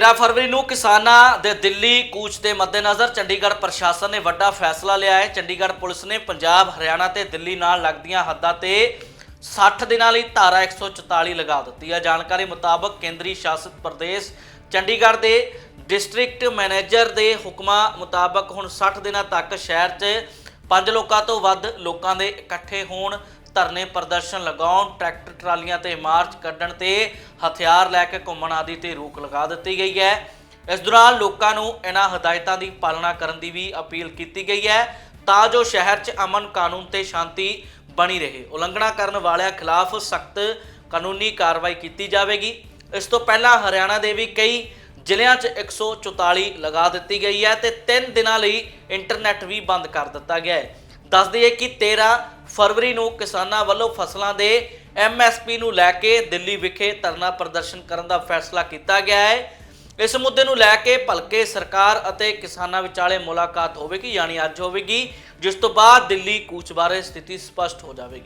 13 ਫਰਵਰੀ ਨੂੰ ਕਿਸਾਨਾਂ ਦੇ ਦਿੱਲੀ ਕੂਚ ਦੇ ਮੱਦੇਨਜ਼ਰ ਚੰਡੀਗੜ੍ਹ ਪ੍ਰਸ਼ਾਸਨ ਨੇ ਵੱਡਾ ਫੈਸਲਾ ਲਿਆ ਹੈ। ਚੰਡੀਗੜ੍ਹ ਪੁਲਿਸ ਨੇ ਪੰਜਾਬ, ਹਰਿਆਣਾ ਤੇ ਦਿੱਲੀ ਨਾਲ ਲੱਗਦੀਆਂ ਹੱਦਾਂ ਤੇ 60 ਦਿਨਾਂ ਲਈ ਧਾਰਾ 144 ਲਗਾ ਦਿੱਤੀ ਹੈ। ਜਾਣਕਾਰੀ ਮੁਤਾਬਕ ਕੇਂਦਰੀ ਸ਼ਾਸਿਤ ਪ੍ਰਦੇਸ਼ ਚੰਡੀਗੜ੍ਹ ਦੇ ਡਿਸਟ੍ਰਿਕਟ ਮੈਨੇਜਰ ਦੇ ਹੁਕਮਾਂ ਮੁਤਾਬਕ ਹੁਣ 60 ਦਿਨਾਂ ਤੱਕ ਸ਼ਹਿਰ 'ਚ ਪੰਜ ਲੋਕਾਂ ਤੋਂ ਵੱਧ ਲੋਕਾਂ ਦੇ ਇਕੱਠੇ ਹੋਣ ਧਰਨੇ ਪ੍ਰਦਰਸ਼ਨ ਲਗਾਉਣ, ਟਰੈਕਟਰ ਟਰਾਲੀਆਂ ਤੇ ਮਾਰਚ ਕੱਢਣ ਤੇ ਹਥਿਆਰ ਲੈ ਕੇ ਘੁੰਮਣ ਆਦਿ ਤੇ ਰੋਕ ਲਗਾ ਦਿੱਤੀ ਗਈ ਹੈ। ਇਸ ਦੌਰਾਨ ਲੋਕਾਂ ਨੂੰ ਇਹਨਾਂ ਹਦਾਇਤਾਂ ਦੀ ਪਾਲਣਾ ਕਰਨ ਦੀ ਵੀ ਅਪੀਲ ਕੀਤੀ ਗਈ ਹੈ ਤਾਂ ਜੋ ਸ਼ਹਿਰ 'ਚ ਅਮਨ ਕਾਨੂੰਨ ਤੇ ਸ਼ਾਂਤੀ ਬਣੀ ਰਹੇ। ਉਲੰਘਣਾ ਕਰਨ ਵਾਲਿਆਂ ਖਿਲਾਫ ਸਖਤ ਕਾਨੂੰਨੀ ਕਾਰਵਾਈ ਕੀਤੀ ਜਾਵੇਗੀ। ਇਸ ਤੋਂ ਪਹਿਲਾਂ ਹਰਿਆਣਾ ਦੇ ਵੀ ਕਈ ਜ਼ਿਲ੍ਹਿਆਂ 'ਚ 144 ਲਗਾ ਦਿੱਤੀ ਗਈ ਹੈ ਤੇ 3 ਦਿਨਾਂ ਲਈ ਇੰਟਰਨੈਟ ਵੀ ਬੰਦ ਕਰ ਦਿੱਤਾ ਗਿਆ ਹੈ। ਦੱਸ ਦਈਏ ਕਿ 13 ਫਰਵਰੀ ਨੂੰ ਕਿਸਾਨਾਂ ਵੱਲੋਂ ਫਸਲਾਂ ਦੇ ਐਮਐਸਪੀ ਨੂੰ ਲੈ ਕੇ ਦਿੱਲੀ ਵਿਖੇ ਧਰਨਾ ਪ੍ਰਦਰਸ਼ਨ ਕਰਨ ਦਾ ਫੈਸਲਾ ਕੀਤਾ ਗਿਆ ਹੈ। ਇਸ ਮੁੱਦੇ ਨੂੰ ਲੈ ਕੇ ਭਲਕੇ ਸਰਕਾਰ ਅਤੇ ਕਿਸਾਨਾਂ ਵਿਚਾਲੇ ਮੁਲਾਕਾਤ ਹੋਵੇਗੀ, ਯਾਨੀ ਅੱਜ ਹੋਵੇਗੀ, ਜਿਸ ਤੋਂ ਬਾਅਦ ਦਿੱਲੀ ਕੂਚ ਬਾਰੇ ਸਥਿਤੀ ਸਪਸ਼ਟ ਹੋ ਜਾਵੇਗੀ।